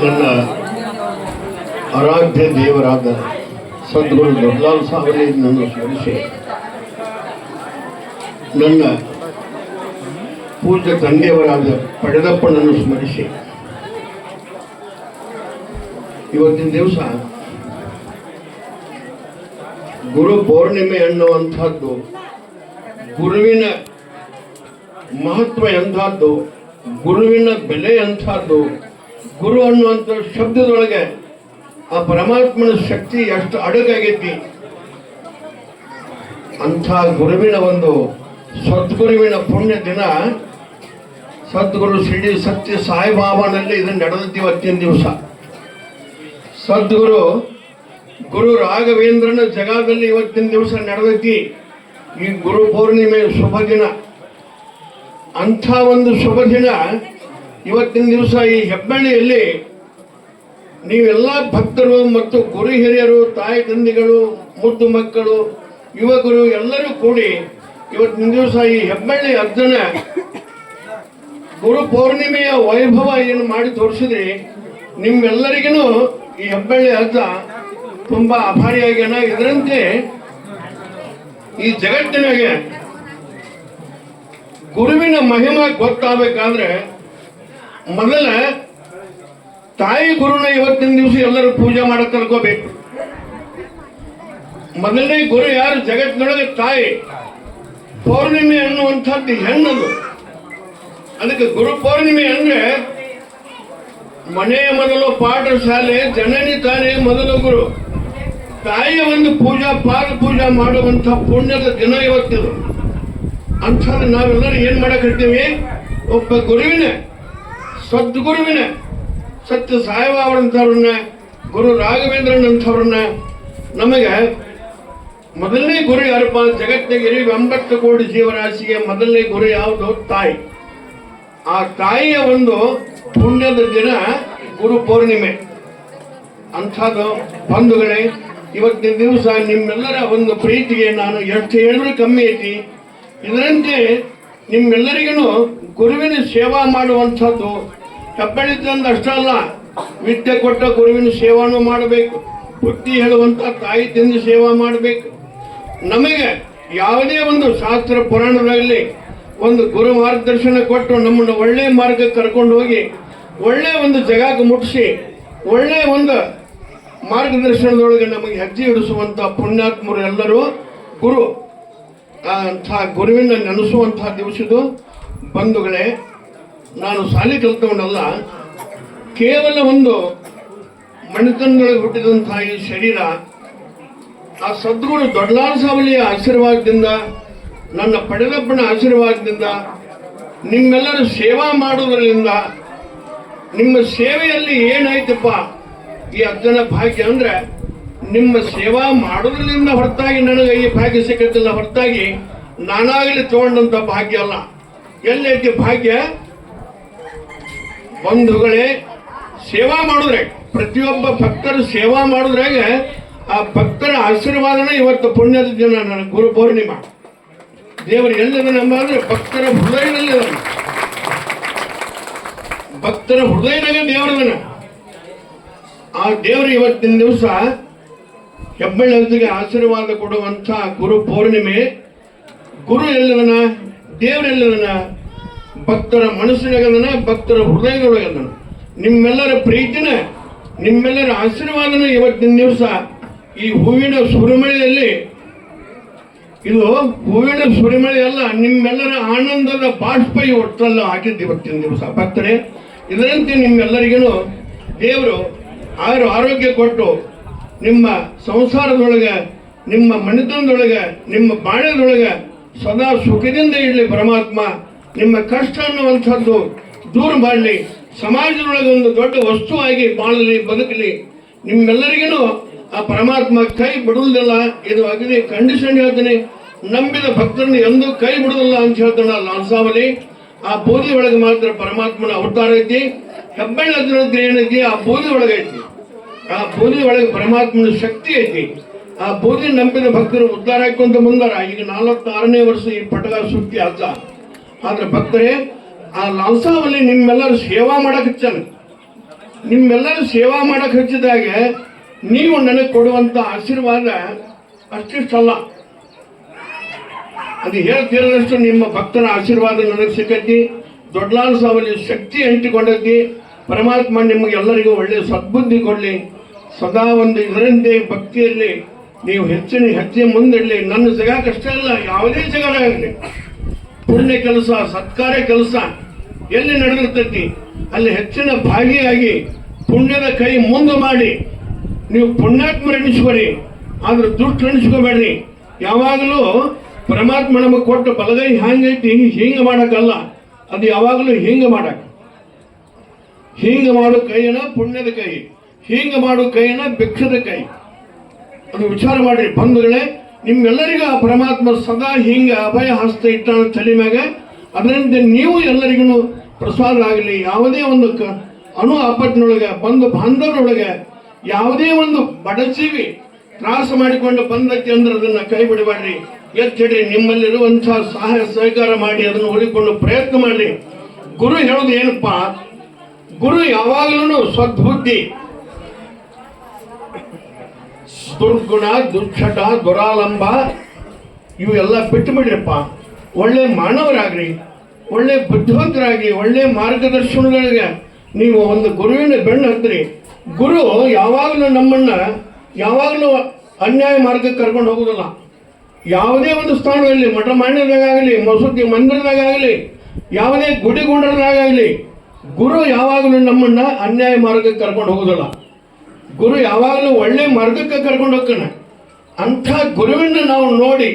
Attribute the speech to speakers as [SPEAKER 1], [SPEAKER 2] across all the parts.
[SPEAKER 1] ನನ್ನ ಆರಾಧ್ಯ ದೇವರಾದ ಸದ್ಗುರು ದೊಡ್ಡಲಾಲ್ ಸಾವಲಿ ನನ್ನ ಸ್ಮರಿಸಿ ನನ್ನ ಪೂಜ್ಯ ತಂದೆಯವರಾದ ಪಡೆದಪ್ಪನನ್ನು ಸ್ಮರಿಸಿ. ಇವತ್ತಿನ ದಿವಸ ಗುರು ಪೌರ್ಣಿಮೆ ಅನ್ನುವಂಥದ್ದು ಗುರುವಿನ ಮಹತ್ವ ಎಂಥದ್ದು, ಗುರುವಿನ ಬೆಲೆ ಎಂಥದ್ದು ಗುರು ಅನ್ನುವಂಥ ಶಬ್ದದೊಳಗೆ ಆ ಪರಮಾತ್ಮನ ಶಕ್ತಿ ಎಷ್ಟು ಅಡಗಾಗೈತಿ. ಅಂಥ ಗುರುವಿನ ಒಂದು ಸದ್ಗುರುವಿನ ಪುಣ್ಯ ದಿನ ಸದ್ಗುರು ಶ್ರೀ ಸತ್ಯ ಸಾಯಿಬಾಬಾನಲ್ಲಿ ಇದನ್ನು ನಡೆದೈತಿ ಇವತ್ತಿನ ದಿವಸ. ಸದ್ಗುರು ಗುರು ರಾಘವೇಂದ್ರನ ಜಗದಲ್ಲಿ ಇವತ್ತಿನ ದಿವಸ ನಡೆದೈತಿ. ಈ ಗುರು ಪೌರ್ಣಿಮೆ ಶುಭ ದಿನ ಅಂಥ ಒಂದು ಶುಭ ದಿನ ಇವತ್ತಿನ ದಿವಸ ಈ ಹೆಬ್ಬಳ್ಳಿಯಲ್ಲಿ ನೀವೆಲ್ಲ ಭಕ್ತರು ಮತ್ತು ಗುರು ಹಿರಿಯರು, ತಾಯಿ ತಂದೆಗಳು, ಮುದ್ದು ಮಕ್ಕಳು, ಯುವಕರು ಎಲ್ಲರೂ ಕೂಡಿ ಇವತ್ತಿನ ದಿವಸ ಈ ಹೆಬ್ಬಳ್ಳಿ ಅರ್ಜುನ ಗುರು ಪೌರ್ಣಿಮೆಯ ವೈಭವ ಏನು ಮಾಡಿ ತೋರಿಸಿದ್ರಿ ನಿಮ್ಮೆಲ್ಲರಿಗೂ ಈ ಹೆಬ್ಬಳ್ಳಿ ಅರ್ಜ ತುಂಬಾ ಅಭಾರಿಯಾಗ್ಯಾನ ಇದರಂತೆ ಈ ಜಗತ್ತಿನಾಗೆ ಗುರುವಿನ ಮಹಿಮೆ ಗೊತ್ತಾಗಬೇಕಾದ್ರೆ ಮೊದಲ ತಾಯಿ ಗುರುನ ಇವತ್ತಿನ ದಿವಸ ಎಲ್ಲರೂ ಪೂಜೆ ಮಾಡಕ್ ಕಲ್ಕೋಬೇಕು ಮೊದಲನೇ ಗುರು ಯಾರು? ಜಗತ್ತಿನೊಳಗೆ ತಾಯಿ. ಪೌರ್ಣಿಮೆ ಅನ್ನುವಂಥದ್ದು ಹೆಣ್ಣದು. ಅದಕ್ಕೆ ಗುರು ಪೌರ್ಣಿಮೆ ಅಂದ್ರೆ ಮನೆಯ ಮೊದಲು ಪಾಠಶಾಲೆ, ಜನನಿ ತಾನೇ ಮೊದಲು ಗುರು. ತಾಯಿಯ ಒಂದು ಪೂಜಾ, ಪಾದ ಪೂಜಾ ಮಾಡುವಂಥ ಪುಣ್ಯದ ದಿನ ಇವತ್ತಿದು. ಅಂಥದ್ದು ನಾವೆಲ್ಲರೂ ಏನ್ ಮಾಡಕ್ ಒಬ್ಬ ಗುರುವಿನ ಸದ್ಗುರುವಿನ, ಸತ್ಯ ಸಾಯಿಬಾಬರಂಥವ್ರನ್ನ ಗುರು ರಾಘವೇಂದ್ರನ್ ಅಂಥವ್ರನ್ನ ನಮಗೆ ಮೊದಲನೇ ಗುರು ಯಾರಪ್ಪ? ಜಗತ್ತಿಗೆ ಇರುವ ಎಂಬತ್ತು ಕೋಟಿ ಜೀವರಾಶಿಗೆ ಮೊದಲನೇ ಗುರು ಯಾವುದು? ತಾಯಿ. ಆ ತಾಯಿಯ ಒಂದು ಪುಣ್ಯದ ದಿನ ಗುರು ಪೌರ್ಣಿಮೆ. ಅಂಥದ್ದು ಬಂಧುಗಳೇ, ಇವತ್ತಿನ ದಿವಸ ನಿಮ್ಮೆಲ್ಲರ ಒಂದು ಪ್ರೀತಿಗೆ ನಾನು ಎಷ್ಟು ಹೇಳಿದ್ರು ಕಮ್ಮಿ ಐತಿ. ಇದರಂತೆ ನಿಮ್ಮೆಲ್ಲರಿಗೂ ಗುರುವಿನ ಸೇವಾ ಮಾಡುವಂಥದ್ದು ಹೆಬ್ಬಳಿದ್ದಂದು ಅಲ್ಲ ವಿದ್ಯೆ ಕೊಟ್ಟ ಗುರುವಿನ ಸೇವಾನು ಮಾಡಬೇಕು. ಬುದ್ಧಿ ಹೇಳುವಂತ ತಾಯಿ ತಿಂದ ಸೇವಾ ಮಾಡಬೇಕು. ನಮಗೆ ಯಾವುದೇ ಒಂದು ಶಾಸ್ತ್ರ ಪುರಾಣದಲ್ಲಿ ಒಂದು ಗುರು ಮಾರ್ಗದರ್ಶನ ಕೊಟ್ಟು ನಮ್ಮನ್ನು ಒಳ್ಳೆ ಮಾರ್ಗಕ್ಕೆ ಕರ್ಕೊಂಡು ಹೋಗಿ, ಒಳ್ಳೆ ಒಂದು ಜಗಕ್ಕೆ ಮುಟ್ಟಿಸಿ, ಒಳ್ಳೆ ಒಂದು ಮಾರ್ಗದರ್ಶನದೊಳಗೆ ನಮಗೆ ಹೆಜ್ಜೆ ಇಡಿಸುವಂಥ ಪುಣ್ಯಾತ್ಮರು ಎಲ್ಲರೂ ಗುರು. ಅಂಥ ಗುರುವಿನ ನೆನೆಸುವಂಥ ದಿವಸದು ಬಂಧುಗಳೇ ನಾನು ಶಾಲೆ ಕಲ್ತವನಲ್ಲ ಕೇವಲ ಒಂದು ಮಣಿತನದೊಳಗೆ ಹುಟ್ಟಿದಂತಹ ಈ ಶರೀರ, ಆ ಸದ್ಗುರು ದೊಡ್ಡಲಾಲ್ ಸಾವಲಿಯ ಆಶೀರ್ವಾದದಿಂದ, ನನ್ನ ಪಡೆದಪ್ಪನ ಆಶೀರ್ವಾದದಿಂದ, ನಿಮ್ಮೆಲ್ಲರ ಸೇವಾ ಮಾಡುವುದರಿಂದ, ನಿಮ್ಮ ಸೇವೆಯಲ್ಲಿ ಏನಾಯ್ತಪ್ಪ ಈ ಅಜ್ಜನ ಭಾಗ್ಯ ಅಂದ್ರೆ, ನಿಮ್ಮ ಸೇವಾ ಮಾಡೋದ್ರಿಂದ ಹೊರತಾಗಿ ನನಗೆ ಈ ಭಾಗ್ಯ ಸಿಕ್ಕತ್ತಿಲ್ಲ ಹೊರತಾಗಿ ನಾನಾಗಲಿ ತಗೊಂಡಂತ ಭಾಗ್ಯ ಅಲ್ಲ. ಎಲ್ಲೈತಿ ಭಾಗ್ಯ? ಬಂಧುಗಳೇ ಸೇವಾ ಮಾಡಿದ್ರೆ, ಪ್ರತಿಯೊಬ್ಬ ಭಕ್ತರು ಸೇವಾ ಮಾಡಿದ್ರಾಗ ಆ ಭಕ್ತರ ಆಶೀರ್ವಾದನೇ ಇವತ್ತು ಪುಣ್ಯದ ದಿನ ನನ್ನ ಗುರು ಪೂರ್ಣಿಮಾ ದೇವರು ಎಲ್ಲದ ನಮ್ಮ ಅಂದ್ರೆ ಭಕ್ತರ ಹೃದಯದಲ್ಲಿ. ಭಕ್ತರ ಹೃದಯದಾಗ ದೇವರದನ ಆ ದೇವರು ಇವತ್ತಿನ ದಿವಸ ಹೆಬ್ಬಳ್ಳಿಗೆ ಆಶೀರ್ವಾದ ಕೊಡುವಂಥ ಗುರು ಪೌರ್ಣಿಮೆ. ಗುರು ಎಲ್ಲದನ ದೇವರು ಎಲ್ಲದನ ಭಕ್ತರ ಮನಸ್ಸಿನಾಗದನ ಭಕ್ತರ ಹೃದಯದೊಳಗದನ ನಿಮ್ಮೆಲ್ಲರ ಪ್ರೀತಿನ, ನಿಮ್ಮೆಲ್ಲರ ಆಶೀರ್ವಾದನ ಇವತ್ತಿನ ದಿವಸ ಈ ಹೂವಿನ ಸುರಿಮಳೆಯಲ್ಲಿ, ಇದು ಹೂವಿನ ಸುರಿಮಳೆ ಅಲ್ಲ ನಿಮ್ಮೆಲ್ಲರ ಆನಂದದ ಬಾಷ್ಪ ಈ ಒಟ್ಟಲ್ಲ ಹಾಕಿದ್ದು ಇವತ್ತಿನ ದಿವಸ. ಭಕ್ತರೆ, ಇದರಂತೆ ನಿಮ್ಮೆಲ್ಲರಿಗೂ ದೇವರು ಆರು ಆರೋಗ್ಯ ಕೊಟ್ಟು ನಿಮ್ಮ ಸಂಸಾರದೊಳಗೆ, ನಿಮ್ಮ ಮನೆತನದೊಳಗೆ, ನಿಮ್ಮ ಬಾಳ್ಯದೊಳಗೆ ಸದಾ ಸುಖದಿಂದ ಇರಲಿ ಪರಮಾತ್ಮ. ನಿಮ್ಮ ಕಷ್ಟ ಅನ್ನುವಂಥದ್ದು ದೂರ ಮಾಡಲಿ. ಸಮಾಜದೊಳಗೆ ಒಂದು ದೊಡ್ಡ ವಸ್ತುವಾಗಿ ಬಾಳಲಿ, ಬದುಕಲಿ. ನಿಮ್ಮೆಲ್ಲರಿಗೂ ಆ ಪರಮಾತ್ಮ ಕೈ ಬಿಡುವುದಿಲ್ಲ, ಇದು ಅಗದಿ ಕಂಡೀಷನ್ ಹೇಳ್ತೀನಿ. ನಂಬಿದ ಭಕ್ತರನ್ನು ಎಂದೂ ಕೈ ಬಿಡುವುದಿಲ್ಲ ಅಂತ ಹೇಳ್ತಾನ ಲಾಲ್ಸಾವಲಿ. ಆ ಬೂದಿ ಒಳಗೆ ಮಾತ್ರ ಪರಮಾತ್ಮನ ಅವತಾರ ಐತಿ. ಹೆಬ್ಬಳ್ಳಿ ಅದ್ರ ಏನೈತಿ ಆ ಬೂದಿ ಒಳಗೆ ಐತಿ. ಆ ಬೂದಿ ಒಳಗೆ ಪರಮಾತ್ಮನ ಶಕ್ತಿ ಐತಿ. ಆ ಬೂದಿ ನಂಬಿದ ಭಕ್ತರು ಉದ್ಧಾರ ಹಾಕೊಂತ ಮುಂದಾರ. ಈಗ ನಾಲ್ವತ್ತಾರನೇ ವರ್ಷ ಈ ಪಟಗ ಸುತ್ತಿ ಅಜ್ಜ ಆದ್ರೆ ಭಕ್ತರೇ, ಆ ಲಾಲ್ಸಾವಲ್ಲಿ ನಿಮ್ಮೆಲ್ಲರೂ ಸೇವಾ ಮಾಡಕ್ ಹಚ್ಚಾನ. ನಿಮ್ಮೆಲ್ಲರೂ ಸೇವಾ ಮಾಡಕ್ ಹಚ್ಚಿದಾಗ ನೀವು ನನಗೆ ಕೊಡುವಂತ ಆಶೀರ್ವಾದ ಅಷ್ಟಿಷ್ಟಲ್ಲ. ಅದು ಹೇಳ್ತಿರೋದಷ್ಟು ನಿಮ್ಮ ಭಕ್ತರ ಆಶೀರ್ವಾದ ನನಗೆ ಸಿಕ್ಕತಿ ದೊಡ್ಡಲಾಲ್ ಸಾವಲ್ಲಿ ಶಕ್ತಿ ಅಂಟಿಕೊಂಡೈತಿ. ಪರಮಾತ್ಮ ನಿಮಗೆಲ್ಲರಿಗೂ ಒಳ್ಳೆಯ ಸದ್ಬುದ್ಧಿ ಕೊಡಲಿ. ಸದಾ ಒಂದು ಇದರಂತೆ ಭಕ್ತಿಯಲ್ಲಿ, ನೀವು ಹೆಚ್ಚಿನ ಹೆಚ್ಚಿನ ಮುಂದಿಡಲಿ. ನನ್ನ ಸಿಗಾಕಷ್ಟೇ ಅಲ್ಲ, ಯಾವುದೇ ಜಗದಾಗಲಿ. ಪುಣ್ಯ ಕೆಲಸ, ಸತ್ಕಾರ ಕೆಲಸ ಎಲ್ಲಿ ನಡೆದಿರ್ತೈತಿ? ಅಲ್ಲಿ ಹೆಚ್ಚಿನ ಭಾಗಿಯಾಗಿ ಪುಣ್ಯದ ಕೈ ಮುಂದೆ ಮಾಡಿ ನೀವು ಪುಣ್ಯಾತ್ಮ ಎಣಿಸ್ಕೊರಿ ಆದ್ರೆ ದುಡ್ಡು ಎಣಿಸ್ಕೋಬೇಡ್ರಿ. ಯಾವಾಗಲೂ ಪರಮಾತ್ಮ ನಮಗೆ ಕೊಟ್ಟು ಬಲಗೈ ಹ್ಯಾಂಗೈತಿ, ಹಿಂಗೆ ಮಾಡೋಕ್ಕಲ್ಲ. ಅದು ಯಾವಾಗಲೂ ಹಿಂಗೆ ಮಾಡಕ್ಕೆ. ಹಿಂಗೆ ಮಾಡೋ ಕೈಯನ ಪುಣ್ಯದ ಕೈ, ಹಿಂಗೆ ಮಾಡೋ ಕೈಯನ ಭಿಕ್ಷದ ಕೈ. ಅದು ವಿಚಾರ ಮಾಡ್ರಿ ಬಂಧುಗಳೇ ನಿಮ್ಮೆಲ್ಲರಿಗೂ ಆ ಪರಮಾತ್ಮ ಸದಾ ಹಿಂಗೆ ಅಭಯ ಹಸ್ತ ಇಟ್ಟಾನ ತಲೆ ಮ್ಯಾಗ, ಅದರಿಂದ ನೀವು ಎಲ್ಲರಿಗೂ ಪ್ರಸಾದ ಆಗಲಿ ಯಾವುದೇ ಒಂದು ಕ ಅಣು ಆಪತ್ತಿನೊಳಗೆ, ಬಂದು ಬಾಂಧವರೊಳಗೆ ಯಾವುದೇ ಒಂದು ಬಡಜೀವಿ ತ್ರಾಸ ಮಾಡಿಕೊಂಡು ಬಂದೈತಿ ಅಂದ್ರೆ ಅದನ್ನ ಕೈ ಬಿಡಬೇಡ್ರಿ. ಎತ್ತಿಡ್ರಿ ನಿಮ್ಮಲ್ಲಿರುವಂತಹ ಸಹಾಯ, ಸಹಕಾರ ಮಾಡಿ, ಅದನ್ನು ಉಳಿಕೊಂಡು ಪ್ರಯತ್ನ ಮಾಡ್ರಿ. ಗುರು ಹೇಳೋದು ಏನಪ್ಪಾ? ಗುರು ಯಾವಾಗಲೂ ಸದ್ಬುದ್ಧಿ ದುರ್ಗುಣ ದುಶ್ಚಟ ದುರಾಲಂಬ ಇವೆಲ್ಲ ಬಿಟ್ಟು ಬಿಡ್ರಪ್ಪ. ಒಳ್ಳೆ ಮಾನವರಾಗ್ರಿ, ಒಳ್ಳೆ ಬುದ್ಧಿವಂತರಾಗಿ ಒಳ್ಳೆ ಮಾರ್ಗದರ್ಶನಗಳಿಗೆ ನೀವು ಒಂದು ಗುರುವಿನ ಬೆಣ್ಣು ಹತ್ತಿರಿ ಗುರು ಯಾವಾಗಲೂ ನಮ್ಮನ್ನ, ಯಾವಾಗಲೂ ಅನ್ಯಾಯ ಮಾರ್ಗಕ್ಕೆ ಕರ್ಕೊಂಡು ಹೋಗೋದಿಲ್ಲ ಯಾವುದೇ ಒಂದು ಸ್ಥಾನದಲ್ಲಿ, ಮಠ ಮಾನ್ಯದಾಗಲಿ ಮಸೂದಿ ಮಂದಿರದಾಗಲಿ ಯಾವುದೇ ಗುಡಿ ಗುಂಡರದಾಗಲಿ ಗುರು ಯಾವಾಗಲೂ ನಮ್ಮನ್ನ ಅನ್ಯಾಯ ಮಾರ್ಗಕ್ಕೆ ಕರ್ಕೊಂಡು ಹೋಗುದಿಲ್ಲ ಗುರು ಯಾವಾಗಲೂ ಒಳ್ಳೆ ಮಾರ್ಗಕ್ಕೆ ಕರ್ಕೊಂಡು ಹೋಗ್ತಾನ. ಅಂಥ ಗುರುವಿನ ನಾವು ನೋಡಿ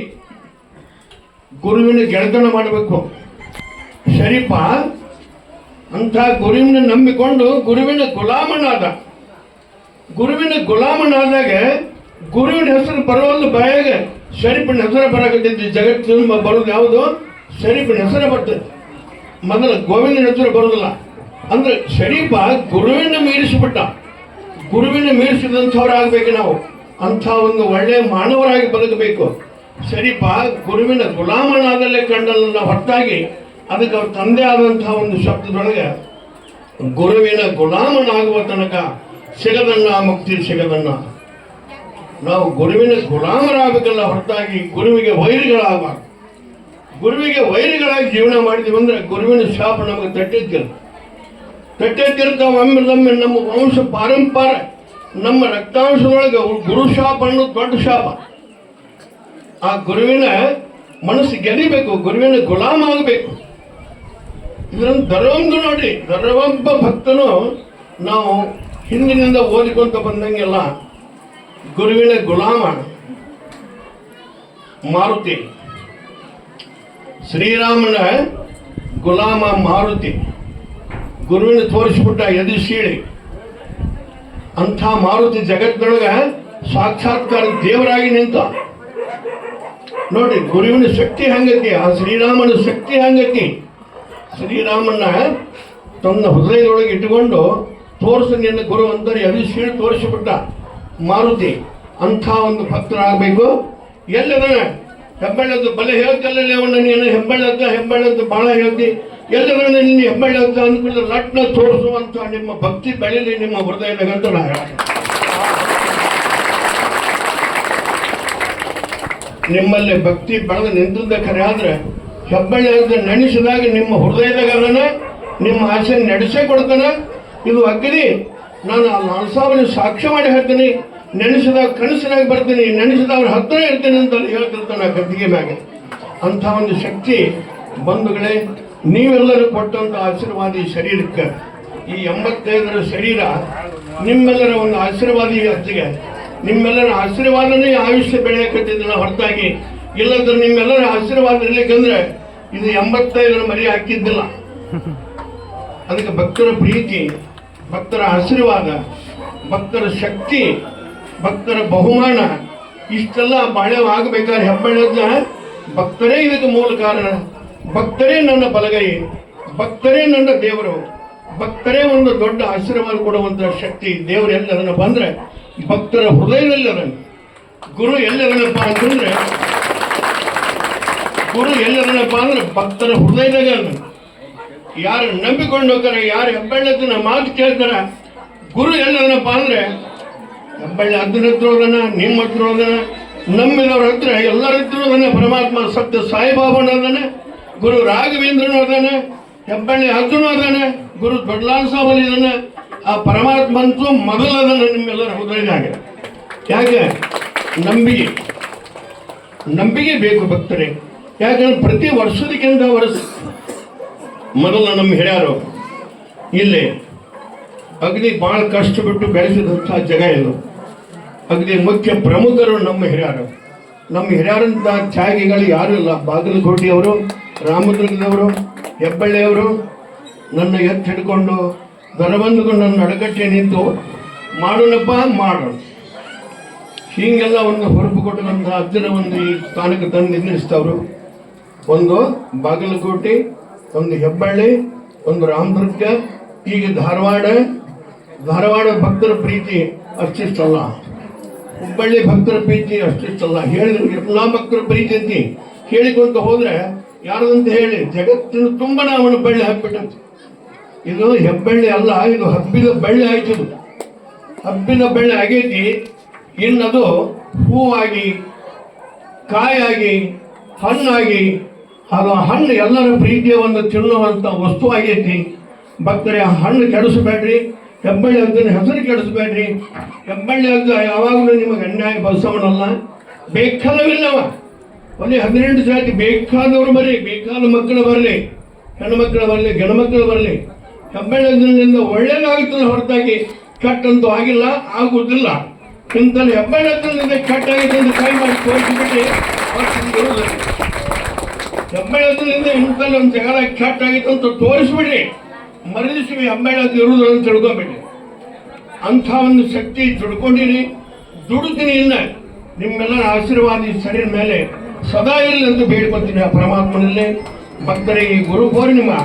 [SPEAKER 1] ಗುರುವಿನ ಗೆಳೆತನ ಮಾಡಬೇಕು. ಶರೀಫ, ಅಂಥ ಗುರುವಿನ ನಂಬಿಕೊಂಡು ಗುರುವಿನ ಗುಲಾಮನಾದ. ಗುರುವಿನ ಗುಲಾಮನಾದಾಗ ಗುರುವಿನ ಹೆಸರು ಬರೋಲ್ಲ ಬಾಯಾಗ ಶರೀಫಿನ ಹೆಸರು ಬರಾಕತ್ತಿದ್ದು ಜಗತ್ತಿನ ಬರೋದು ಯಾವುದು? ಶರೀಫಿನ ಹೆಸರು ಬರ್ತದೆ ಮೊದಲು ಗೋವಿಂದನ ಹೆಸರು ಬರೋದಿಲ್ಲ ಅಂದ್ರೆ ಶರೀಫ ಗುರುವಿನ ಮೀರಿಸಿಬಿಟ್ಟ. ಗುರುವಿನ ಮೀರಿಸಿದಂಥವ್ರು ಆಗ್ಬೇಕು ನಾವು. ಅಂಥ ಒಂದು ಒಳ್ಳೆಯ ಮಾನವರಾಗಿ ಬದುಕಬೇಕು. ಸರಿಪ ಗುರುವಿನ ಗುಲಾಮನಾದಲ್ಲೇ ಕಂಡಲ್ಲ ಹೊರತಾಗಿ. ಅದಕ್ಕೆ ಅವ್ರ ತಂದೆ ಆದಂತಹ ಒಂದು ಶಬ್ದದೊಳಗೆ ಗುರುವಿನ ಗುಲಾಮನಾಗುವ ತನಕ ಸಿಗದನ್ನ, ಮುಕ್ತಿ ಸಿಗದನ್ನ. ನಾವು ಗುರುವಿನ ಗುಲಾಮರಾಗಬೇಕಲ್ಲ ಹೊರತಾಗಿ ಗುರುವಿಗೆ ವೈರಿಗಳಾಗಬಾರ್ದು. ಗುರುವಿಗೆ ವೈರಿಗಳಾಗಿ ಜೀವನ ಮಾಡಿದ್ವಿ ಅಂದ್ರೆ ಗುರುವಿನ ಶಾಪ ನಮಗೆ ತಟ್ಟಿದ್ದಿಲ್ಲ ತಟ್ಟೆತಿರ್ತಾವ ಒಮ್ಮೆ ನಮ್ಮ ವಂಶ ಪಾರಂಪರ, ನಮ್ಮ ರಕ್ತಾಂಶದೊಳಗೆ ಗುರು ಶಾಪ ಅನ್ನೋದು ದೊಡ್ಡ ಶಾಪ. ಆ ಗುರುವಿನ ಮನಸ್ಸು ಗೆಲ್ಲಬೇಕು ಗುರುವಿನ ಗುಲಾಮ ಆಗಬೇಕು. ಇದನ್ನು ಧರ್ವಂದು ನೋಡಿ ದರವೊಬ್ಬ ಭಕ್ತನು ನಾವು ಹಿಂದಿನಿಂದ ಓದಿಕೊಂತ ಬಂದಂಗೆಲ್ಲ ಗುರುವಿನ ಗುಲಾಮ. ಮಾರುತಿ. ಶ್ರೀರಾಮನ ಗುಲಾಮ ಮಾರುತಿ. ಗುರುವಿನ ತೋರಿಸ್ಬಿಟ್ಟ ಎದು ಸೀಳಿ. ಅಂಥ ಮಾರುತಿ ಜಗತ್ತಿನೊಳಗ ಸಾಕ್ಷಾತ್ಕಾರ ದೇವರಾಗಿ ನಿಂತ. ನೋಡಿ, ಗುರುವಿನ ಶಕ್ತಿ ಹಂಗತಿ? ಆ ಶ್ರೀರಾಮನ ಶಕ್ತಿ ಹಂಗತಿ? ಶ್ರೀರಾಮನ ತನ್ನ ಹೃದಯದೊಳಗೆ ಇಟ್ಟುಕೊಂಡು ತೋರಿಸು ನಿನ್ನ ಗುರು ಎದು ಸೀಳಿ ತೋರಿಸಿಬಿಟ್ಟ ಮಾರುತಿ. ಅಂಥ ಒಂದು ಭಕ್ತರಾಗಬೇಕು ಎಲ್ಲದನ್ನ ಹೆಬ್ಬಳ್ಳದ್ದು ಬಲೆ ಹೇಳ್ತಲ್ಲ ಅವನ್ನ ನೀನು? ಹೆಬ್ಬಳ್ಳದ್ದು ಹೆಬ್ಬಳ್ಳದ್ದು ಬಹಳ ಹೇಳ್ತಿ. ಎಲ್ಲದನ್ನ ನಿನ್ನ ಅಂತ ಅಂದ್ಕೊಂಡು ಲಟ್ನ ತೋರಿಸುವಂತ ನಿಮ್ಮ ಭಕ್ತಿ ಬೆಳೆಯಲಿ ನಿಮ್ಮ ಹೃದಯ ನಾ ನಿಮ್ಮಲ್ಲಿ ಭಕ್ತಿ ಬೆಳೆದು ನಿಂತದ್ದ ಕರೆ ಆದ್ರೆ ಹೆಬ್ಬಳ್ಳಿ ನೆನೆಸಿದಾಗ ನಿಮ್ಮ ಹೃದಯದಾಗ ಅದನ್ನ ನಿಮ್ಮ ಆಸೆ ನಡೆಸೇ ಕೊಡ್ತಾನ. ಇದು ಅಗ್ನಿ ನಾನು ಆ ನಾಲ್ಸಾವನ್ನ ಸಾಕ್ಷ್ಯ ಮಾಡಿ ಹೇಳ್ತೀನಿ ನೆನೆಸಿದಾಗ ಕನಸಿನಾಗ ಬರ್ತೀನಿ ನೆನೆಸಿದವ್ರ ಹತ್ತಿರ ಇರ್ತೀನಿ ಅಂತ ಹೇಳ್ತಿರ್ತಾನೆ ಆ ಗದ್ದಿಗೆ ಮ್ಯಾಗೆ. ಅಂಥ ಒಂದು ಶಕ್ತಿ ಬಂಧುಗಳೇ ನೀವೆಲ್ಲರೂ ಕೊಟ್ಟಂತ ಆಶೀರ್ವಾದಿ ಶರೀರಕ್ಕೆ. ಈ ಎಂಬತ್ತೈದರ ಶರೀರ ನಿಮ್ಮೆಲ್ಲರ ಒಂದು ಆಶೀರ್ವಾದಿ ಅತ್ತಿಗೆ ನಿಮ್ಮೆಲ್ಲರ ಆಶೀರ್ವಾದನೇ ಆಯುಷ್ಯ ಬೆಳೆಯಕತ್ತಿದ್ದಲ್ಲ ಹೊರತಾಗಿ. ಇಲ್ಲಂದ್ರೆ ನಿಮ್ಮೆಲ್ಲರ ಆಶೀರ್ವಾದ ಇರ್ಲಿಕ್ಕಂದ್ರೆ ಇದು ಎಂಬತ್ತೈದರ ಮರಿ ಹಾಕಿದ್ದಿಲ್ಲ. ಅದಕ್ಕೆ ಭಕ್ತರ ಪ್ರೀತಿ, ಭಕ್ತರ ಆಶೀರ್ವಾದ, ಭಕ್ತರ ಶಕ್ತಿ, ಭಕ್ತರ ಬಹುಮಾನ, ಇಷ್ಟೆಲ್ಲ ಬಾಳ್ಯವಾಗಬೇಕಾದ್ರೆ ಹೆಬ್ಬಳ್ಳ ಭಕ್ತರೇ ಇದಕ್ಕೆ ಮೂಲ ಕಾರಣ. ಭಕ್ತರೇ ನನ್ನ ಬಲಗೈ, ಭಕ್ತರೇ ನನ್ನ ದೇವರು, ಭಕ್ತರೇ ಒಂದು ದೊಡ್ಡ ಆಶೀರ್ವಾದ ಕೊಡುವಂತ ಶಕ್ತಿ ದೇವರು ಎಲ್ಲರನ್ನ ಬಂದ್ರೆ, ಭಕ್ತರ ಹೃದಯದಲ್ಲಿ ಅದನ್ನು ಗುರು ಎಲ್ಲದನ್ನಪ್ಪ ಅಂತಂದ್ರೆ ಗುರು ಎಲ್ಲದನ್ನಪ್ಪ ಅಂದ್ರೆ ಭಕ್ತರ ಹೃದಯದಾಗ ಯಾರು ನಂಬಿಕೊಂಡು ಹೋಗ್ತಾರೆ, ಯಾರು ಹೆಬ್ಬಳ್ಳದನ್ನ ಮಾತು ಕೇಳ್ತಾರ, ಗುರು ಎಲ್ಲರನ್ನ ಅಂದ್ರೆ ಹೆಬ್ಬಳ್ಳಿ ಅದ್ರ ಹತ್ರ ನಿಮ್ಮ ಹತ್ರ ಹೋದನ ನಂಬಿದವ್ರ ಹತ್ರ ಎಲ್ಲರ ಹತ್ರ ಪರಮಾತ್ಮ ಸತ್ಯ ಸಾಯಿಬಾಬನ ಗುರು ರಾಘವೇಂದ್ರನು ಅದಾನೆ ಹೆಬ್ಬಳ್ಳಿ ಅರ್ಜುನ ಅದಾನೆ, ಗುರು ದೊಡ್ಡಲಾಲ್ ಸಾಬಲಿ ಇದಾನ ಆ ಪರಮಾತ್ಮ ಅಂತೂ ಮೊದಲದನ ನಿಮ್ಮೆಲ್ಲರ ಹೃದಯದಾಗ. ಯಾಕೆ? ನಂಬಿಕೆ. ನಂಬಿಕೆ ಬೇಕು ಭಕ್ತರೇ. ಯಾಕಂದ್ರೆ ಪ್ರತಿ ವರ್ಷದಕ್ಕಿಂತ ವರ್ಷ ಮೊದಲ ನಮ್ಮ ಹಿರಿಯರು. ಇಲ್ಲಿ, ಅಗ್ನಿ ಭಾಳ ಕಷ್ಟಪಟ್ಟು ಬೆಳೆಸಿದಂಥ ಜಾಗ ಇದು. ಅಗ್ನಿ ಮುಖ್ಯ ಪ್ರಮುಖರು ನಮ್ಮ ಹಿರಿಯರು. ನಮ್ಮ ಹಿರಿಯರಂತ ತ್ಯಾಗಿಗಳು ಯಾರು ಇಲ್ಲ? ಬಾಗಲಕೋಟೆಯವರು ರಾಮದುರ್ಗದವರು ಹೆಬ್ಬಳ್ಳಿಯವರು ನನ್ನ ಎತ್ತು ಹಿಡ್ಕೊಂಡು ದರಬಂದಿಗೂ ನನ್ನ ಅಡಗಟ್ಟೆ ನಿಂತು ಮಾಡೋಣಪ್ಪ, ಮಾಡೋಣ. ಹೀಗೆಲ್ಲ ಒಂದು ಹೊರಪು ಕೊಟ್ಟಂಥ ಅಜ್ಜನ ಒಂದು ಈ ಸ್ಥಾನಕ್ಕೆ ತಂದು ನಿಲ್ಲಿಸ್ತವ್ರು ಒಂದು ಬಾಗಲಕೋಟೆ, ಒಂದು ಹೆಬ್ಬಳ್ಳಿ, ಒಂದು ರಾಮದುರ್ಗ ಈಗ ಧಾರವಾಡ. ಧಾರವಾಡ ಭಕ್ತರ ಪ್ರೀತಿ ಅಷ್ಟಿಷ್ಟಲ್ಲ. ಹುಬ್ಬಳ್ಳಿ ಭಕ್ತರ ಪ್ರೀತಿ ಅಷ್ಟಿಷ್ಟಲ್ಲ. ಹೇಳಿದ್ರು, ಎಲ್ಲ ಭಕ್ತರ ಪ್ರೀತಿ ಅಂತಿ. ಹೇಳಿಕೊಂತ ಹೋದ್ರೆ ಯಾರದಂತ ಹೇಳಿ, ಜಗತ್ತಿನ ತುಂಬಾ ಅವನು ಬಳ್ಳಿ ಹಾಕ್ಬಿಟ್ಟಂತೆ. ಇದು ಹೆಬ್ಬಳ್ಳಿ ಅಲ್ಲ, ಇದು ಹಬ್ಬಿದ ಬಳ್ಳಿ ಆಯ್ತು ಹಬ್ಬಿದ ಬಳ್ಳಿ ಆಗೈತಿ, ಇನ್ನದು ಹೂವಾಗಿ, ಕಾಯಾಗಿ, ಹಣ್ಣಾಗಿ, ಅದು ಹಣ್ಣು ಎಲ್ಲರ ಪ್ರೀತಿಯ ಒಂದು ತಿನ್ನುವಂಥ ವಸ್ತು ಆಗೈತಿ. ಭಕ್ತರೇ, ಆ ಹಣ್ಣು ಕೆಡಿಸಬೇಡ್ರಿ, ಹೆಬ್ಬಳ್ಳಿ ಅಂತ ಹೆಸರು ಕೆಡಿಸಬೇಡ್ರಿ. ಹೆಬ್ಬಳ್ಳಿ ಅಂತ ಯಾವಾಗಲೂ ನಿಮಗೆ ಅನ್ಯಾಯ ಬಸವನಲ್ಲ ಬೇಕಾದವಿಲ್ಲವ ಒಂದೇ ಹನ್ನೆರಡು ಜಾತಿ ಬೇಕಾದವರು ಬರಲಿ, ಬೇಕಾದ ಮಕ್ಕಳು ಬರಲಿ, ಹೆಣ್ಣು ಮಕ್ಕಳು ಬರಲಿ ಗಣ ಮಕ್ಕಳು ಬರಲಿ ಹೆಬ್ಬಳ್ಳಿಯಿಂದ ಒಳ್ಳೇದಾಗುತ್ತದೆ ಹೊರತಾಗಿ ಕೆಟ್ಟಂತೂ ಆಗಿಲ್ಲ, ಆಗುವುದಿಲ್ಲ. ಇಂಥಲ್ಲಿ ಹೆಬ್ಬಳ್ಳಿಯಿಂದ ಕಟ್ಟಾಗಿದೆ ಅಂತ ಕೈ ಮಾಡಿ ತೋರಿಸಿಬಿಟ್ಟು ಹೆಬ್ಬಳ್ಳಿಯಿಂದ ಇಂಥಲ್ಲಿ ಒಂದು ಜಗಳ ಕಟ್ಟಾಗಿತ್ತು ಅಂತ ತೋರಿಸ್ಬಿಡ್ರಿ. ಮರಳಿಸಿ ಹೆಬ್ಬಳ್ಳಿ ಇರುವುದು ಅಂತ ಅಂಥ ಒಂದು ಶಕ್ತಿ ತಿಳ್ಕೊಂಡಿನಿ ದುಡಿತೀನಿ ಇಲ್ಲ ನಿಮ್ಮೆಲ್ಲರ ಆಶೀರ್ವಾದ ಈ ಶರೀರ ಮೇಲೆ ಸದಾ ಇರಲಿ ಅಂತ ಬೇಡ್ಕೊತೀನಿ ಆ ಪರಮಾತ್ಮನಲ್ಲೇ. ಭಕ್ತರಿಗೆ ಈ ಗುರು ಪೂರ್ಣಿಮಾ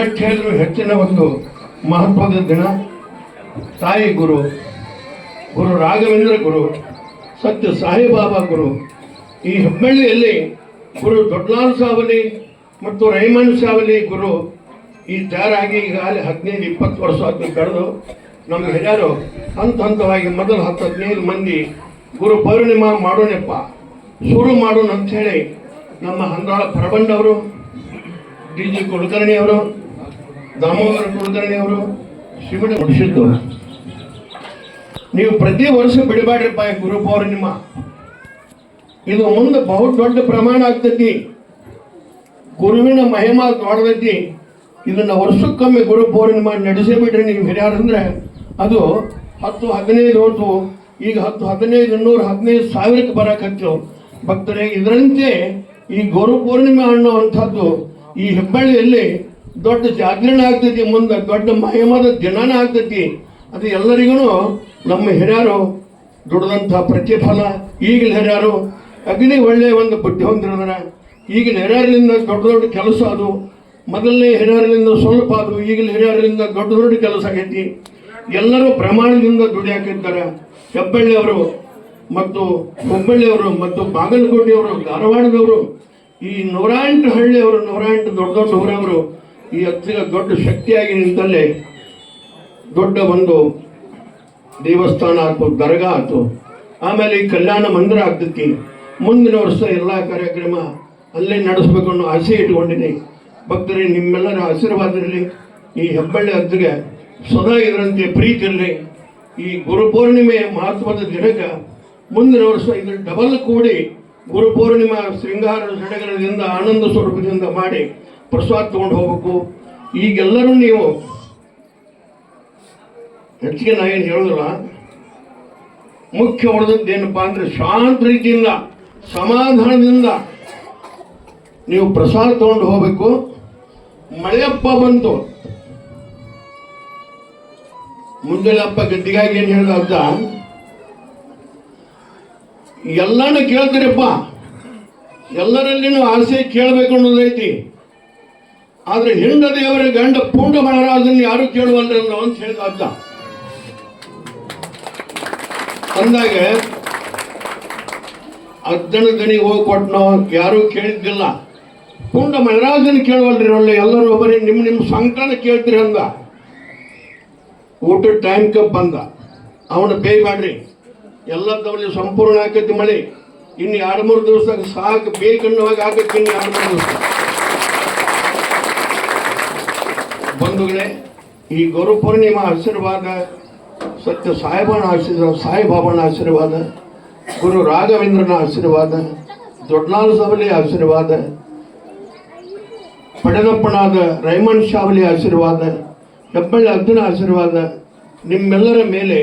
[SPEAKER 1] ಎಷ್ಟು ಹೇಳಿದ್ರು ಹೆಚ್ಚಿನ ಒಂದು ಮಹತ್ವದ ದಿನ. ತಾಯಿ ಗುರು ಗುರು ರಾಘವೇಂದ್ರ ಗುರು, ಸತ್ಯ ಸಾಯಿಬಾಬಾ ಗುರು. ಈ ಹೆಬ್ಬಳ್ಳಿಯಲ್ಲಿ ಗುರು ದೊಡ್ಡಲಾಲ್ ಸಾವಲಿ ಮತ್ತು ರೈಮನ್ ಸಾವಲಿ ಗುರು ಈ ತಯಾರಾಗಿ ಈಗಾಗಲೇ ಹದಿನೈದು, ಇಪ್ಪತ್ತು ವರ್ಷ ಆದ್ಮೇಲೆ ಕಳೆದು ನಮ್ಮ ಹಿರಿಯರು ಹಂತ ಹಂತವಾಗಿ ಮೊದಲು ಹತ್ತು, ಹದಿನೈದು ಮಂದಿ ಗುರು ಪೌರ್ಣಿಮಾ ಮಾಡೋಣಪ್ಪ. ಶುರು ಮಾಡೋಣ ಅಂತ ಹೇಳಿ ನಮ್ಮ ಹಂಗಾಳ ಪರಬಂಡವರು ಡಿ ಜಿ ಕುಲಕರ್ಣಿ ಅವರು ದಾಮೋದರ ಕುಲಕರ್ಣಿ ಅವರು ಶಿವಡಿ ಮುಡಿಸಿದ್ದು ನೀವು ಪ್ರತಿ ವರ್ಷ ಬಿಡಬೇಡ್ರಿಪ್ಪ ಗುರು ಪೌರ್ಣಿಮಾ ಇದು ಮುಂದೆ ಬಹು ದೊಡ್ಡ ಪ್ರಮಾಣ ಆಗ್ತೈತಿ. ಗುರುವಿನ ಮಹಿಮಾ ದೊಡ್ಡದೈತಿ. ಇದನ್ನ ವರ್ಷಕ್ಕೊಮ್ಮೆ ಗುರು ಪೌರ್ಣಿಮಾ ನಡೆಸೇ ಬಿಡ್ರಿ ನೀವು ಹಿರಿಯಾರಂದ್ರೆ. ಅದು ಹತ್ತು ಹದಿನೈದು ಹೊತ್ತು ಈಗ ಹತ್ತು ಹದಿನೈದು ನೂರು ಹದಿನೈದು ಸಾವಿರಕ್ಕೆ ಬರಕತ್ತು ಭಕ್ತರೇ, ಇದರಂತೆ ಈ ಗುರು ಪೂರ್ಣಿಮೆ ಅನ್ನುವಂಥದ್ದು ಈ ಹೆಬ್ಬಳ್ಳಿಯಲ್ಲಿ ದೊಡ್ಡ ಜಾಗರಣೆ ಆಗ್ತೈತಿ, ಮುಂದೆ ದೊಡ್ಡ ಮಹಿಮದ ದಿನಾನ ಆಗ್ತೈತಿ. ಅದು ಎಲ್ಲರಿಗೂ ನಮ್ಮ ಹಿರಿಯರು ದುಡಿದಂಥ ಪ್ರತಿಫಲ. ಈಗಿನ ಹಿರಿಯರು ಅಗ್ನಿ ಒಳ್ಳೆಯ ಒಂದು ಬುದ್ಧಿ ಹೊಂದಿರೋದ್ರ ಈಗಿನ ಹಿರಿಯರಿಂದ ದೊಡ್ಡ ದೊಡ್ಡ ಕೆಲಸ ಅದು. ಮೊದಲನೇ ಹಿರಿಯರಿಂದ ಸ್ವಲ್ಪ ಅದು, ಈಗಿನ ಹಿರಿಯರಿಂದ ದೊಡ್ಡ ದೊಡ್ಡ ಕೆಲಸ ಆಗೈತಿ. ಎಲ್ಲರೂ ಪ್ರಮಾಣದಿಂದ ದುಡಿಯಾಕಿದ್ದಾರೆ. ಹೆಬ್ಬಳ್ಳಿಯವರು ಮತ್ತು ಹುಬ್ಬಳ್ಳಿಯವರು ಮತ್ತು ಬಾಗಲಕೋಟೆಯವರು, ಧಾರವಾಡದವರು, ಈ ನೂರಾಂಟು ಹಳ್ಳಿಯವರು, ನೂರಾಂಟು ದೊಡ್ಡ ದೊಡ್ಡ ಊರವರು, ಈ ಹತ್ತಿರ ದೊಡ್ಡ ಶಕ್ತಿಯಾಗಿ ನಿಂತಲ್ಲೇ ದೊಡ್ಡ ಒಂದು ದೇವಸ್ಥಾನ ಆಯ್ತು ದರ್ಗಾ ಆಯ್ತು ಆಮೇಲೆ ಈ ಕಲ್ಯಾಣ ಮಂದಿರ ಆಗ್ತೈತಿ. ಮುಂದಿನ ವರ್ಷ ಎಲ್ಲ ಕಾರ್ಯಕ್ರಮ ಅಲ್ಲೇ ನಡೆಸ್ಬೇಕು ಅನ್ನೋ ಆಸೆ ಇಟ್ಕೊಂಡಿನಿ. ಭಕ್ತರೇ, ನಿಮ್ಮೆಲ್ಲರ ಆಶೀರ್ವಾದ ಇರಲಿ ಈ ಹೆಬ್ಬಳ್ಳಿ ಹತ್ತಿಗೆ ಸದಾ ಇದರಂತೆ ಪ್ರೀತಿ ಇರಲಿ ಈ ಗುರುಪೂರ್ಣಿಮೆ ಮಹತ್ವದ ದಿನಕ್ಕೆ ಮುಂದಿನ ವರ್ಷ ಇದು ಡಬಲ್ ಕೂಡಿ ಗುರು ಪೂರ್ಣಿಮಾ ಶೃಂಗಾರ ಸಡಗರದಿಂದ ಆನಂದ ಸ್ವರೂಪದಿಂದ ಮಾಡಿ ಪ್ರಸಾದ ತಗೊಂಡು ಹೋಗಬೇಕು. ಈಗೆಲ್ಲರೂ ನೀವು ಹೆಚ್ಚಿಗೆ ನಾ ಏನು ಹೇಳೋದಿಲ್ಲ. ಮುಖ್ಯ ಹೊಡೆದದ್ದೇನಪ್ಪ ಏನಪ್ಪಾ ಅಂದ್ರೆ ಶಾಂತ ರೀತಿಯಿಂದ, ಸಮಾಧಾನದಿಂದ ನೀವು ಪ್ರಸಾದ ತಗೊಂಡು ಹೋಗಬೇಕು. ಮಳೆಯಪ್ಪ ಬಂತು. ಹಬ್ಬ ಗದ್ದಿಗಾಗಿ ಏನು ಹೇಳಿದ ಅರ್ಥ ಎಲ್ಲಾನು ಕೇಳ್ತೀರಪ್ಪ. ಎಲ್ಲರಲ್ಲಿನೂ ಆಸೆ ಕೇಳಬೇಕು ಅನ್ನೋದೈತಿ ಆದ್ರೆ ಹಿಂಡ ದೇವರ ಗಂಡ ಪೂಂಡ ಮಹಾರಾಜನ್ ಯಾರು ಕೇಳುವಲ್ರಲ್ಲ ಅಂತ ಹೇಳಿದ ಅರ್ಥ. ಅಂದಾಗ ಅರ್ಧನ ದನಿ ಹೋಗಿ ಕೊಟ್ನೋ ಯಾರೂ ಕೇಳಿದ್ದಿಲ್ಲ. ಪೂಂಡ ಮಹಾರಾಜನ ಕೇಳುವಲ್ರಿ ಒಳ್ಳೆ ಎಲ್ಲರೂ ಒಬ್ಬರೇ ನಿಮ್ಮ ನಿಮ್ಮ ಸಂಕಟ ಕೇಳ್ತೀರಿ ಅಂದ. ಊಟದ ಕಪ್ ಬಂದ. ಅವನ ಬೇಯ್ಬೇಡ್ರಿ ಎಲ್ಲ ತವಲಿ ಸಂಪೂರ್ಣ ಆಕೈತಿ ಮಳೆ. ಇನ್ನು ಎರಡು, ಮೂರು ದಿವಸ ಸಾಕು ಬೇಕನ್ನುವಾಗ ಆಕೈತಿ ಇನ್ನು ಎರಡು, ಮೂರು ದಿವಸ. ಬಂಧುಗಳೇ, ಈ ಗುರು ಪೂರ್ಣಿಮಾ ಆಶೀರ್ವಾದ, ಸತ್ಯ ಸಾಹೇಬನ ಆಶೀರ್ವಾದ, ಸಾಯಿಬಾಬನ ಆಶೀರ್ವಾದ, ಗುರು ರಾಘವೇಂದ್ರನ ಆಶೀರ್ವಾದ, ದೊಡ್ಡನಾಳು ಸವಲಿ ಆಶೀರ್ವಾದ, ಪಡೆದಪ್ಪನಾದ ರೈಮಂಡ್ ಶಾವಲಿ ಆಶೀರ್ವಾದ, ಹೆಬ್ಬಳ್ಳಿ ಅರ್ಜುನ ಆಶೀರ್ವಾದ, ನಿಮ್ಮೆಲ್ಲರ ಮೇಲೆ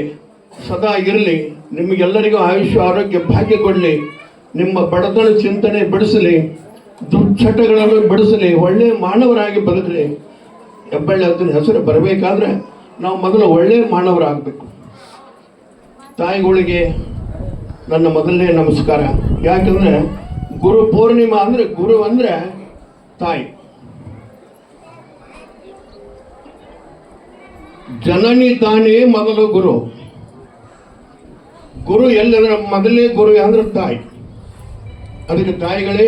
[SPEAKER 1] ಸದಾ ಇರಲಿ. ನಿಮಗೆಲ್ಲರಿಗೂ ಆಯುಷ್ಯ, ಆರೋಗ್ಯ, ಭಾಗ್ಯ ಕೊಡಲಿ. ನಿಮ್ಮ ಬಡತನ ಚಿಂತನೆ ಬಿಡಿಸಲಿ. ದುಶ್ಚಟಗಳನ್ನು ಬಿಡಿಸಲಿ. ಒಳ್ಳೆಯ ಮಾನವರಾಗಿ ಬದುಕಲಿ. ಹೆಬ್ಬಳ್ಳಿ ಅದನ್ನ ಹೆಸರು ಬರಬೇಕಾದ್ರೆ ನಾವು ಮೊದಲು ಒಳ್ಳೆಯ ಮಾನವರಾಗಬೇಕು. ತಾಯಿಗಳಿಗೆ ನನ್ನ ಮೊದಲನೇ ನಮಸ್ಕಾರ. ಯಾಕಂದ್ರೆ ಗುರು ಪೂರ್ಣಿಮಾ ಅಂದರೆ ಗುರು ಅಂದರೆ ತಾಯಿ. ಜನನಿ ತಾನೇ ಮೊದಲು ಗುರು. ಗುರು ಎಲ್ಲರ ಮೊದಲನೇ ಗುರು ಅಂದ್ರೆ ತಾಯಿ. ಅದಕ್ಕೆ ತಾಯಿಗಳೇ,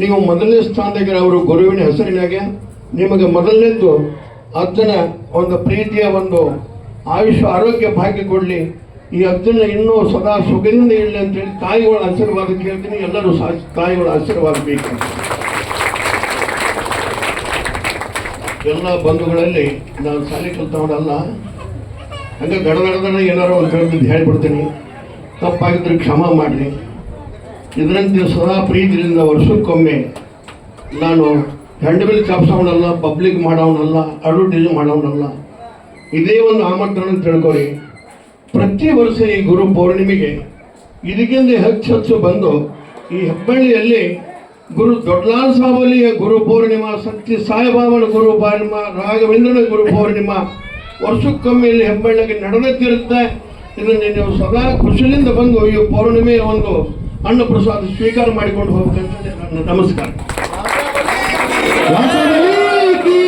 [SPEAKER 1] ನೀವು ಮೊದಲನೇ ಸ್ಥಾನದಾಗ ಅವರು ಗುರುವಿನ ಹೆಸರಿನಾಗೆ ನಿಮಗೆ ಮೊದಲನೇದ್ದು ಅಜ್ಜನ ಒಂದು ಪ್ರೀತಿಯ ಒಂದು ಆಯುಷ್ ಆರೋಗ್ಯ ಭಾಗ್ಯ ಕೊಡಲಿ. ಈ ಅಜ್ಜನ ಇನ್ನೂ ಸದಾ ಸುಖದಿಂದ ಇರಲಿ ಅಂತೇಳಿ ತಾಯಿಗಳ ಆಶೀರ್ವಾದ ಕೇಳ್ತೀನಿ. ಎಲ್ಲರೂ ಸಾ ತಾಯಿಗಳ ಆಶೀರ್ವಾದ ಬೇಕು ಎಲ್ಲ ಬಂಧುಗಳಲ್ಲಿ ನಾನು ಶಾಲೆ ಕಲ್ತವನಲ್ಲ. ಹಂಗೆ ಗಡದಡದ ಏನಾರು ಒಂದು ಹೇಳ್ಬಿಡ್ತೀನಿ. ತಪ್ಪಾಗಿದ್ರೆ ಕ್ಷಮ ಮಾಡಿರಿ. ಇದರಂತೆ ಸದಾ ಪ್ರೀತಿಯಿಂದ ವರ್ಷಕ್ಕೊಮ್ಮೆ ನಾನು ಹ್ಯಾಂಡ್ಬಿಲ್ ಚಾಪ್ಸವನಲ್ಲ ಪಬ್ಲಿಕ್ ಮಾಡೋವನಲ್ಲ ಅಡ್ವರ್ಟೈಸ್ ಮಾಡೋವನಲ್ಲ ಇದೇ ಒಂದು ಆಮಂತ್ರಣ ತಿಳ್ಕೊಳ್ಳಿ ಪ್ರತಿ ವರ್ಷ ಈ ಗುರು ಪೌರ್ಣಿಮೆಗೆ ಇದಕ್ಕಿಂತ ಹೆಚ್ಚು ಹೆಚ್ಚು ಬಂದು ಈ ಹೆಬ್ಬಳ್ಳಿಯಲ್ಲಿ ಗುರು ದೊಡ್ಡಲಾಲ್ ಸಾಬಲಿಯ ಗುರು ಪೌರ್ಣಿಮಾ, ಸತ್ಯ ಸಾಯಿಬಾಬನ ಗುರು ಪೌರ್ಣಿಮಾ, ರಾಘವೇಂದ್ರನ ಗುರು ಪೌರ್ಣಿಮಾ ವರ್ಷಕ್ಕೊಮ್ಮೆ ಇಲ್ಲಿ ಹೆಬ್ಬಳ್ಳಿಗೆ ನಡೆದಿರುತ್ತೆ ಇದನ್ನು ನೀವು ಸದಾ ಖುಷಿಯಿಂದ ಬಂದು ಈ ಪೌರ್ಣಿಮೆಯ ಒಂದು ಅನ್ನ ಪ್ರಸಾದ ಸ್ವೀಕಾರ ಮಾಡಿಕೊಂಡು ಹೋಗ್ಬೇಕಂತ ನಮಸ್ಕಾರ.
[SPEAKER 2] ಕಿ